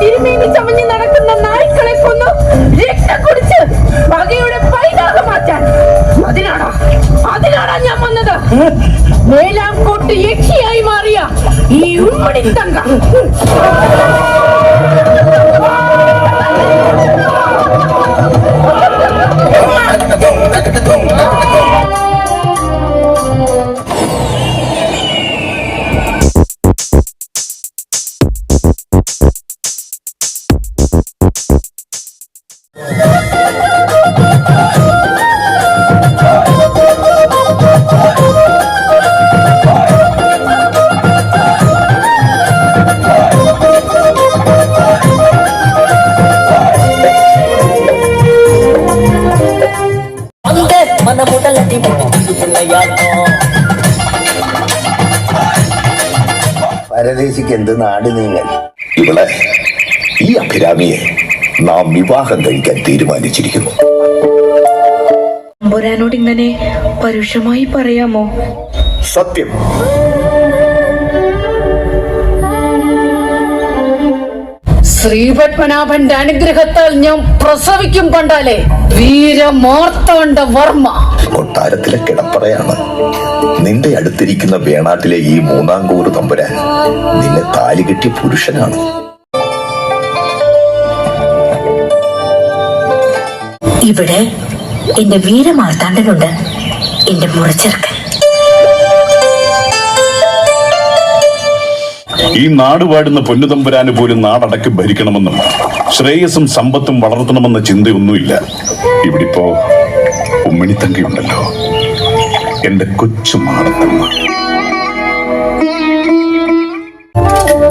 തിരുമേനി ചമഞ്ഞു നടക്കുന്ന നായ്ക്കളെ കൊന്നു രക്തം കുടിച്ച് പകയുടെ പൈതാകം മാറ്റാൻ. അതിനാടാ അതിനാടാ ഞാൻ വന്നത്. മേലാംകോട്ട് യക്ഷിയായി മാറിയ ഈ ഉമ്മണി തങ്ക. പരദേശിക്ക് എന്ത് നാട് നിങ്ങൾ ഇവിടെ ഈ അഭിരാമിയെ നാം വിവാഹം കഴിക്കാൻ തീരുമാനിച്ചിരിക്കുന്നു. അമ്പുരാനോട് ഇങ്ങനെ പരുഷമായി പറയാമോ? സത്യം. ശ്രീപത്മനാഭന്റെ അനുഗ്രഹത്താൽ ഞാൻ പ്രസവിക്കും കണ്ടാലേ വീരമാർത്താണ്ഡ വർമ്മ. കൊട്ടാരത്തിലെ കിടപ്പറയാണ്. നിന്റെ അടുത്തിരിക്കുന്ന വേണാട്ടിലെ ഈ മൂന്നാം കൂറ് തമ്പുരാൻ നിന്നെ താലി കെട്ടിയ പുരുഷനാണ്. ഇവിടെ എന്റെ വീരമാർത്താണ്ടനുണ്ട് എന്റെ മുറച്ചെറുക്കൻ. ഈ നാട് വാടുന്ന പൊന്നുതമ്പുരാന് പോലും നാടടക്കി ഭരിക്കണമെന്നും ശ്രേയസും സമ്പത്തും വളർത്തണമെന്ന ചിന്തയൊന്നുമില്ല. ഇവിടിപ്പോ ഉമ്മിണിത്തങ്കിയുണ്ടല്ലോ. എന്റെ കൊച്ചു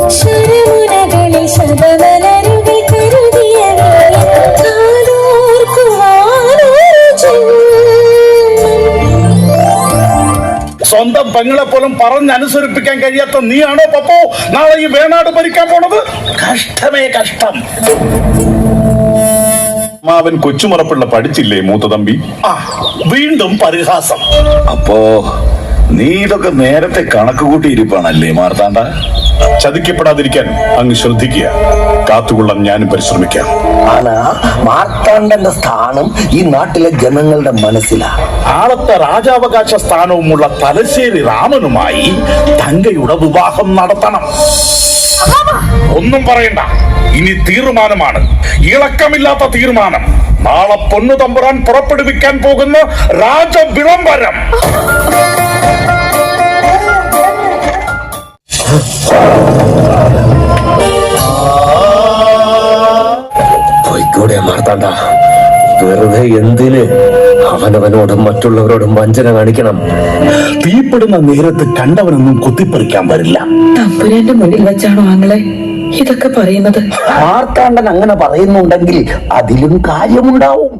ശരമുനകളിൽ സ്വന്തം പെങ്ങളെ പോലും പറഞ്ഞനുസരിപ്പിക്കാൻ കഴിയാത്ത നീയാണോ പപ്പോ? നാളെ ഈ വേണാട് ഭരിക്കാൻ പോണത്? കഷ്ടമേ കഷ്ടം. അമ്മാവൻ കൊച്ചുമുറപ്പിള്ള പഠിച്ചില്ലേ മൂത്ത തമ്പി? ആ വീണ്ടും പരിഹാസം. അപ്പോ നീ ഇതൊക്കെ നേരത്തെ കണക്ക് കൂട്ടിയിരിപ്പാണല്ലേ മാർത്താണ്ട ചതിക്കപ്പെടാതിരിക്കാൻ അങ്ങ് ശ്രദ്ധിക്കുക. കാത്തുകൊള്ളാൻ ഞാനും പരിശ്രമിക്കാം. ആനാ മാർത്താണ്ഡന്റെ സ്ഥാനം ഈ നാട്ടിലെ ജനങ്ങളുടെ മനസ്സിലാണ് ആളത്തെ രാജാവകാശ സ്ഥാനവുമുള്ള തലശ്ശേരി രാമനുമായി തങ്കയുടെ വിവാഹം നടത്തണം. ഒന്നും പറയണ്ട. ഇനി തീരുമാനമാണ്. ഇളക്കമില്ലാത്ത തീരുമാനം. നാളെ പൊന്നു തമ്പുരാൻ പുറപ്പെടുവിക്കാൻ പോകുന്ന രാജവിളംബരം. പോയിക്കൂടെ മാർത്താണ്ട വെറുതെ എന്തിന് അവനവനോടും മറ്റുള്ളവരോടും വഞ്ചന കാണിക്കണം? തീപ്പെടുന്ന നേരത്ത് കണ്ടവനൊന്നും കുത്തിപ്പറിക്കാൻ വരില്ല. തമ്പുരാന്റെ മുന്നിൽ വെച്ചാണോ ആങ്ങളെ ഇതൊക്കെ പറയുന്നത്? മാർത്താണ്ടൻ അങ്ങനെ പറയുന്നുണ്ടെങ്കിൽ അതിലും കാര്യമുണ്ടാവും.